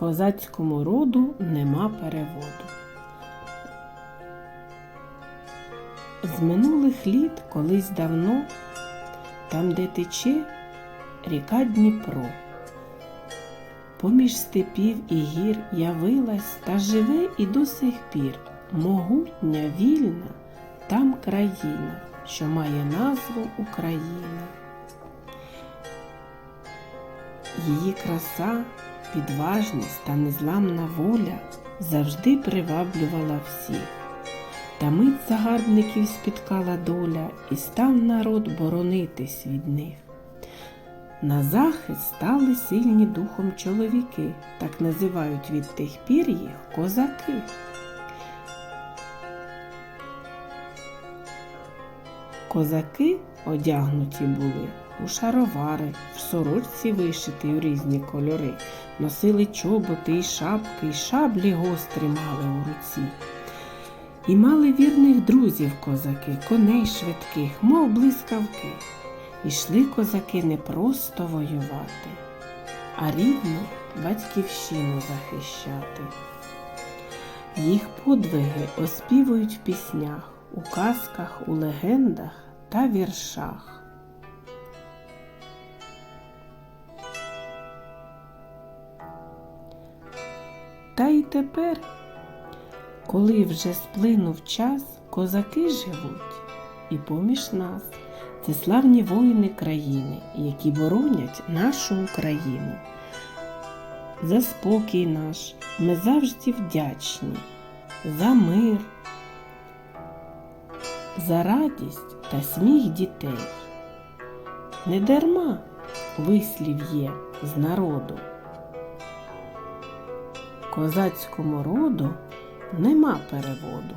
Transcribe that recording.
Козацькому роду нема переводу. З минулих літ колись давно, там, де тече ріка Дніпро, поміж степів і гір явилась та живе і до сих пір могутня, вільна там країна, що має назву Україна. Її краса, відважність та незламна воля завжди приваблювала всіх. Та мить загарбників спіткала доля, і став народ боронитись від них. На захист стали сильні духом чоловіки, так називають від тих пір їх козаки. Козаки одягнуті були у шаровари, в сорочці вишиті у різні кольори, носили чоботи і шапки, і шаблі гострі мали у руці. І мали вірних друзів козаки, коней швидких, мов блискавки. Ішли козаки не просто воювати, а рідну батьківщину захищати. Їх подвиги оспівують в піснях, у казках, у легендах та віршах. Та й тепер, коли вже сплинув час, козаки живуть і поміж нас. Це славні воїни країни, які боронять нашу Україну. За спокій наш ми завжди вдячні, за мир, за радість та сміх дітей. Не дарма вислів є з народу. Козацькому роду нема переводу.